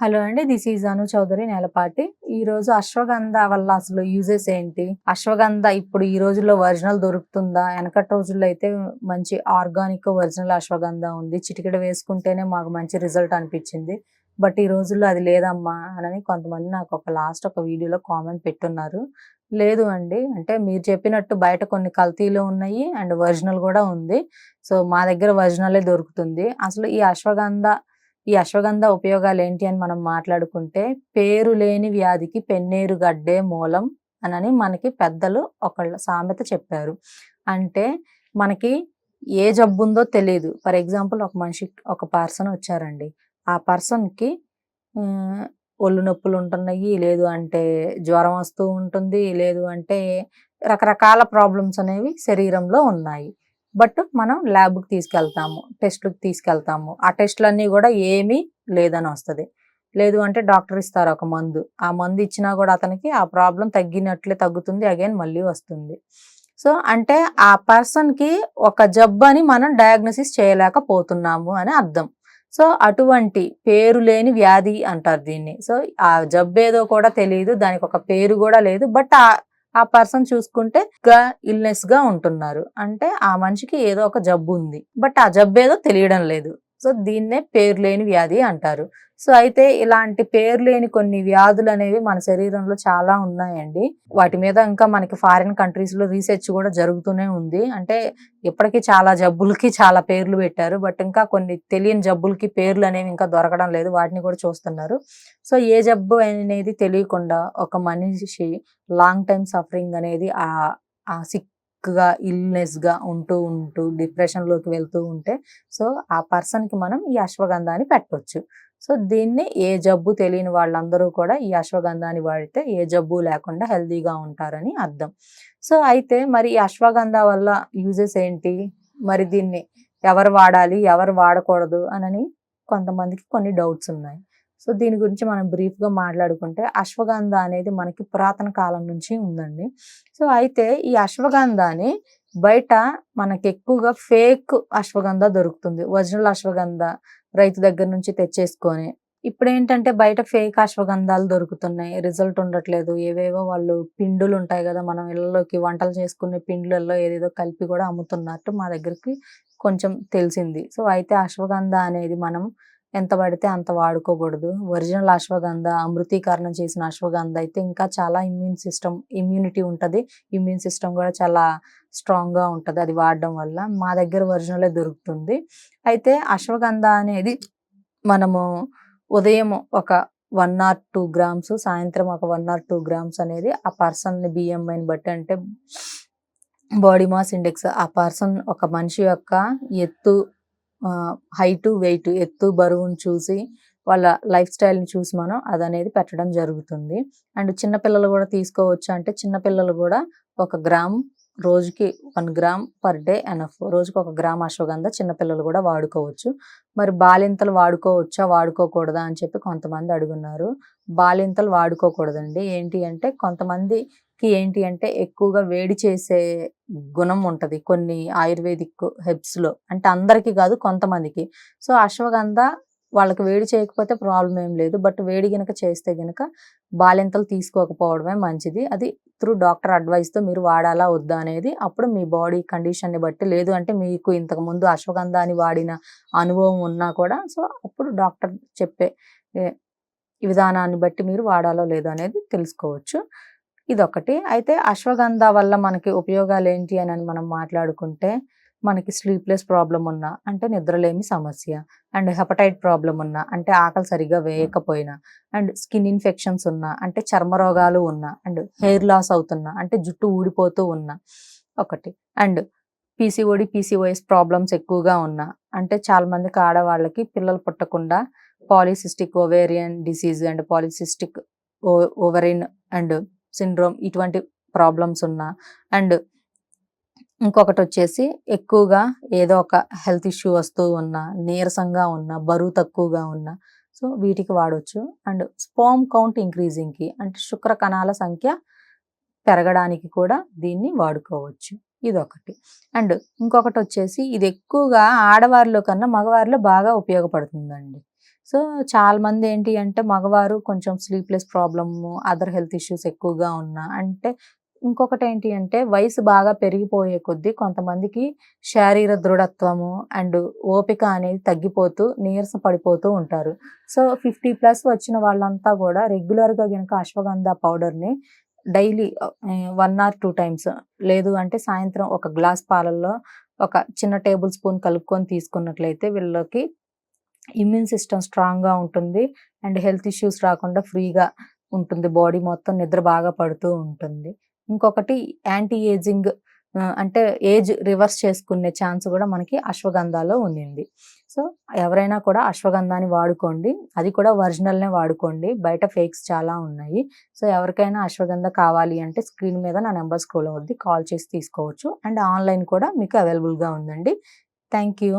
Hello అండి this is Anu Chowdary Nelapati. ఈ రోజు అశ్వగంధ వల్ల అసలు యూజెస్ ఏంటి? అశ్వగంధ ఇప్పుడు ఈ రోజుల్లో ఒరిజినల్ దొరుకుతుందా? వెనకటి రోజుల్లో అయితే మంచి ఆర్గానిక్ ఒరిజినల్ అశ్వగంధ ఉంది. చిటికెడ వేసుకుంటేనే మాకు మంచి రిజల్ట్ అనిపించింది. బట్ ఈ రోజుల్లో అది లేదమ్మా అని కొంతమంది నాకు ఒక లాస్ట్ ఒక వీడియోలో కామెంట్ పెట్టున్నారు. లేదు అండి అంటే మీరు చెప్పినట్టు బయట కొన్ని కల్తీలు ఉన్నాయి అండ్ ఒరిజినల్ కూడా ఉంది. సో మా దగ్గర ఒరిజినలే దొరుకుతుంది. అసలు ఈ అశ్వగంధ ఈ అశ్వగంధ ఉపయోగాలు ఏంటి అని మనం మాట్లాడుకుంటే పేరు లేని వ్యాధికి పెన్నేరు గడ్డే మూలం అనని మనకి పెద్దలు ఒకళ్ళ సామెత చెప్పారు. అంటే మనకి ఏ జబ్బు ఉందో తెలియదు ఫర్ ఎగ్జాంపుల్ ఒక మనిషి ఒక పర్సన్ వచ్చారండి. ఆ పర్సన్కి ఒళ్ళు నొప్పులు ఉంటున్నాయి లేదు అంటే జ్వరం వస్తూ ఉంటుంది లేదు అంటే రకరకాల ప్రాబ్లమ్స్ అనేవి శరీరంలో ఉన్నాయి. బట్ మనం ల్యాబ్కి తీసుకెళ్తాము టెస్ట్లకు తీసుకెళ్తాము. ఆ టెస్ట్లన్నీ కూడా ఏమీ లేదని వస్తుంది. లేదు అంటే డాక్టర్ ఇస్తారు ఒక మందు. ఆ మందు ఇచ్చినా కూడా అతనికి ఆ ప్రాబ్లం తగ్గినట్లే తగ్గుతుంది అగైన్ మళ్ళీ వస్తుంది. సో అంటే ఆ పర్సన్కి ఒక జబ్బు అని మనం డయాగ్నోసిస్ చేయలేకపోతున్నాము అని అర్థం. సో అటువంటి పేరు లేని వ్యాధి అంటారు దీన్ని. సో ఆ జబ్బు ఏదో కూడా తెలియదు దానికి ఒక పేరు కూడా లేదు బట్ ఆ ఆ పర్సన్ చూసుకుంటే గా ఇల్నెస్గా ఉంటున్నారు. అంటే ఆ మనిషికి ఏదో ఒక జబ్బు ఉంది. బట్ ఆ జబ్బు ఏదో తెలియడం లేదు. సో దీన్నే పేరు లేని వ్యాధి అంటారు. సో అయితే ఇలాంటి పేరు లేని కొన్ని వ్యాధులు అనేవి మన శరీరంలో చాలా ఉన్నాయండి. వాటి మీద ఇంకా మనకి ఫారిన్ కంట్రీస్లో రీసెర్చ్ కూడా జరుగుతూనే ఉంది. అంటే ఇప్పటికీ చాలా జబ్బులకి చాలా పేర్లు పెట్టారు. బట్ ఇంకా కొన్ని తెలియని జబ్బులకి పేర్లు అనేవి ఇంకా దొరకడం లేదు. వాటిని కూడా చూస్తున్నారు. సో ఏ జబ్బు అనేది తెలియకుండా ఒక మనిషి లాంగ్ టైం సఫరింగ్ అనేది ఆ సిక్ గా ఇల్నెస్గా ఉంటూ ఉంటూ డిప్రెషన్లోకి వెళ్తూ ఉంటే సో ఆ పర్సన్కి మనం ఈ అశ్వగంధాన్ని పెట్టవచ్చు సో దీన్ని ఏ జబ్బు తెలియని వాళ్ళందరూ కూడా ఈ అశ్వగంధాన్ని వాడితే ఏ జబ్బు లేకుండా హెల్దీగా ఉంటారని అర్థం. సో అయితే మరి ఈ అశ్వగంధ వల్ల యూజెస్ ఏంటి? మరి దీన్ని ఎవరు వాడాలి? ఎవరు వాడకూడదు? అని కొంతమందికి కొన్ని డౌట్స్ ఉన్నాయి. సో దీని గురించి మనం బ్రీఫ్గా మాట్లాడుకుంటే అశ్వగంధ అనేది మనకి పురాతన కాలం నుంచి ఉందండి. సో అయితే ఈ అశ్వగంధాని బయట మనకి ఎక్కువగా ఫేక్ అశ్వగంధ దొరుకుతుంది. ఒరిజినల్ అశ్వగంధ రైతు దగ్గర నుంచి తెచ్చేసుకొని. ఇప్పుడు ఏంటంటే బయట ఫేక్ అశ్వగంధాలు దొరుకుతున్నాయి. రిజల్ట్ ఉండట్లేదు. ఏవేవో వాళ్ళు పిండులు ఉంటాయి కదా మనం ఇళ్ళలోకి వంటలు చేసుకునే పిండులలో ఏదేదో కలిపి కూడా అమ్ముతున్నట్టు మా దగ్గరికి కొంచెం తెలిసింది. సో అయితే అశ్వగంధ అనేది మనం ఎంత పడితే అంత వాడుకోకూడదు. ఒరిజినల్ అశ్వగంధ అమృతీకరణం చేసిన అశ్వగంధ అయితే ఇంకా చాలా ఇమ్యూన్ సిస్టమ్ ఇమ్యూనిటీ ఉంటుంది. ఇమ్యూన్ సిస్టమ్ కూడా చాలా స్ట్రాంగ్గా ఉంటుంది అది వాడడం వల్ల. మా దగ్గర ఒరిజినలే దొరుకుతుంది. అయితే అశ్వగంధ అనేది మనము ఉదయం ఒక వన్ ఆర్ టూ గ్రామ్స్ సాయంత్రం ఒక వన్ ఆర్ టూ గ్రామ్స్ అనేది ఆ పర్సన్ బిఎంఐని బట్టి అంటే బాడీ మాస్ ఇండెక్స్ ఆ పర్సన్ ఒక మనిషి యొక్క ఎత్తు హైట్ వెయిట్ ఎత్తు బరువును చూసి వాళ్ళ లైఫ్ స్టైల్ని చూసి మనం అది అనేది పెట్టడం జరుగుతుంది. అండ్ చిన్నపిల్లలు కూడా తీసుకోవచ్చు అంటే చిన్నపిల్లలు కూడా ఒక గ్రామ్ రోజుకి one gram per day enough రోజుకి ఒక గ్రామ్ అశ్వగంధ చిన్నపిల్లలు కూడా వాడుకోవచ్చు. మరి బాలింతలు వాడుకోవచ్చా? వాడుకోకూడదా? అని చెప్పి కొంతమంది అడుగున్నారు. బాలింతలు వాడుకోకూడదండి. ఏంటి అంటే కొంతమందికి ఏంటి అంటే ఎక్కువగా వేడి చేసే గుణం ఉంటుంది. కొన్ని ఆయుర్వేదిక్ హెబ్స్లో. అంటే అందరికీ కాదు కొంతమందికి. సో అశ్వగంధ వాళ్ళకి వేడి చేయకపోతే ప్రాబ్లం ఏం లేదు. బట్ వేడి గనక చేస్తే గనక బాలింతలు తీసుకోకపోవడమే మంచిది. అది త్రూ డాక్టర్ అడ్వైస్తో మీరు వాడాలా వద్దా అనేది అప్పుడు మీ బాడీ కండిషన్ని బట్టి లేదు అంటే మీకు ఇంతకు ముందు అశ్వగంధాన్ని వాడిన అనుభవం ఉన్నా కూడా సో అప్పుడు డాక్టర్ చెప్పే విధానాన్ని బట్టి మీరు వాడాలో లేదో అనేది తెలుసుకోవచ్చు. ఇదొకటి. అయితే అశ్వగంధ వల్ల మనకి ఉపయోగాలు ఏంటి అని మనం మాట్లాడుకుంటే మనకి స్లీప్లెస్ ప్రాబ్లం ఉన్నా అంటే నిద్రలేమి సమస్య అండ్ హెపటైట్ ప్రాబ్లం ఉన్నా అంటే ఆకలి సరిగా వేయకపోయినా అండ్ స్కిన్ ఇన్ఫెక్షన్స్ ఉన్నా అంటే చర్మ రోగాలు ఉన్నా అండ్ హెయిర్ లాస్ అవుతున్నా అంటే జుట్టు ఊడిపోతూ ఉన్నా ఒకటి. అండ్ పీసీఓడి పీసీఓఎస్ ప్రాబ్లమ్స్ ఎక్కువగా ఉన్నా అంటే చాలా మందికి ఆడవాళ్ళకి పిల్లలు పుట్టకుండా polycystic ovarian disease and polycystic ovarian and syndrome ఇటువంటి ప్రాబ్లమ్స్ ఉన్నా అండ్ ఇంకొకటి వచ్చేసి ఎక్కువగా ఏదో ఒక హెల్త్ ఇష్యూ వస్తూ ఉన్నా నీరసంగా ఉన్నా బరువు తక్కువగా ఉన్నా సో వీటికి వాడవచ్చు అండ్ స్పోమ్ కౌంట్ ఇంక్రీజింగ్కి అంటే శుక్ర కణాల సంఖ్య పెరగడానికి కూడా దీన్ని వాడుకోవచ్చు. ఇదొకటి. అండ్ ఇంకొకటి వచ్చేసి ఇది ఎక్కువగా ఆడవారిలో కన్నా మగవారిలో బాగా ఉపయోగపడుతుందండి. సో చాలా మంది ఏంటి అంటే మగవారు కొంచెం sleepless problem other health issues ఎక్కువగా ఉన్నా అంటే ఇంకొకటి ఏంటి అంటే వయసు బాగా పెరిగిపోయే కొద్దీ కొంతమందికి శారీర దృఢత్వము అండ్ ఓపిక అనేది తగ్గిపోతూ నీరస పడిపోతూ ఉంటారు. సో ఫిఫ్టీ ప్లస్ వచ్చిన వాళ్ళంతా కూడా రెగ్యులర్గా కనుక అశ్వగంధ పౌడర్ని daily one or two times లేదు అంటే సాయంత్రం ఒక గ్లాస్ పాలల్లో ఒక చిన్న టేబుల్ స్పూన్ కలుపుకొని తీసుకున్నట్లయితే వీళ్ళకి ఇమ్యూన్ సిస్టమ్ స్ట్రాంగ్గా ఉంటుంది అండ్ హెల్త్ ఇష్యూస్ రాకుండా ఫ్రీగా ఉంటుంది. బాడీ మొత్తం నిద్ర బాగా పడుతూ ఉంటుంది. ఇంకొకటి యాంటీ ఏజింగ్ అంటే ఏజ్ రివర్స్ చేసుకునే ఛాన్స్ కూడా మనకి అశ్వగంధాలో ఉంది సో ఎవరైనా కూడా అశ్వగంధాన్ని వాడుకోండి. అది కూడా ఒరిజినల్నే వాడుకోండి. బయట ఫేక్స్ చాలా ఉన్నాయి. సో ఎవరికైనా అశ్వగంధ కావాలి అంటే స్క్రీన్ మీద నా నెంబర్ స్క్రోల్ అవుద్ది. కాల్ చేసి తీసుకోవచ్చు. అండ్ ఆన్లైన్ కూడా మీకు అవైలబుల్గా ఉందండి. Thank you.